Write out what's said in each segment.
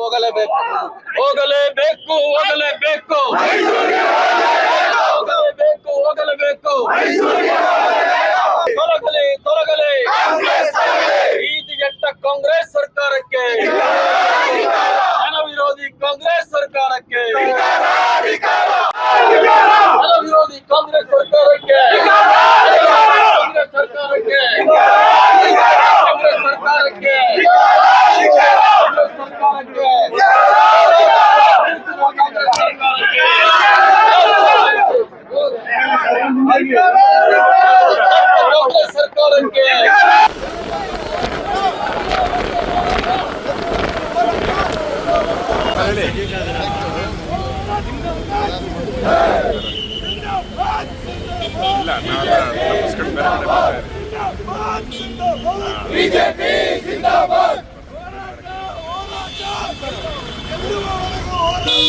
ಹೋಗಲೇಬೇಕು. ಹೋಗಲೇಬೇಕು. ಹೋಗಲೇಬೇಕು. ಬಿಜೆಪಿ ಜಿಂದಾಬಾದ್ ಯಾರು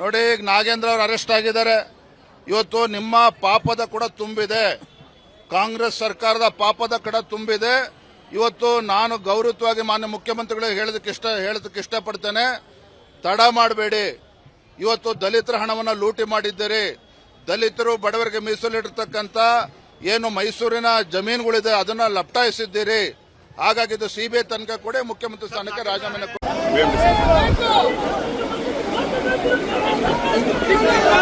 ನೋಡಿ, ಈಗ ನಾಗೇಂದ್ರ ಅವರು ಅರೆಸ್ಟ್ ಆಗಿದ್ದಾರೆ. ಇವತ್ತು ನಿಮ್ಮ ಪಾಪದ ಕೂಡ ತುಂಬಿದೆ. ಕಾಂಗ್ರೆಸ್ ಸರ್ಕಾರದ ಪಾಪದ ಕೂಡ ತುಂಬಿದೆ. ಇವತ್ತು ನಾನು ಗೌರವವಾಗಿ ಮಾನ್ಯ ಮುಖ್ಯಮಂತ್ರಿಗಳಿಗೆ ಹೇಳೋದಕ್ಕೆ ಇಷ್ಟ, ಹೇಳೋದಕ್ಕೆ ಇಷ್ಟಪಡ್ತೇನೆ. ತಡ ಮಾಡಬೇಡಿ. ಇವತ್ತು ದಲಿತರ ಹಣವನ್ನು ಲೂಟಿ ಮಾಡಿದ್ದೀರಿ. ದಲಿತರು ಬಡವರಿಗೆ ಮೀಸಲಿಟ್ಟಿರ್ತಕ್ಕಂಥ ಏನು ಮೈಸೂರಿನ ಜಮೀನುಗಳಿದೆ, ಅದನ್ನ ಲಪ್ಟಾಯಿಸಿದ್ದೀರಿ. ಹಾಗಾಗಿ ಇದು ಸಿಬಿಐ ತನಕ ಕೂಡ ಮುಖ್ಯಮಂತ್ರಿ ಸ್ಥಾನಕ್ಕೆ ರಾಜೀನಾಮೆ Thank you.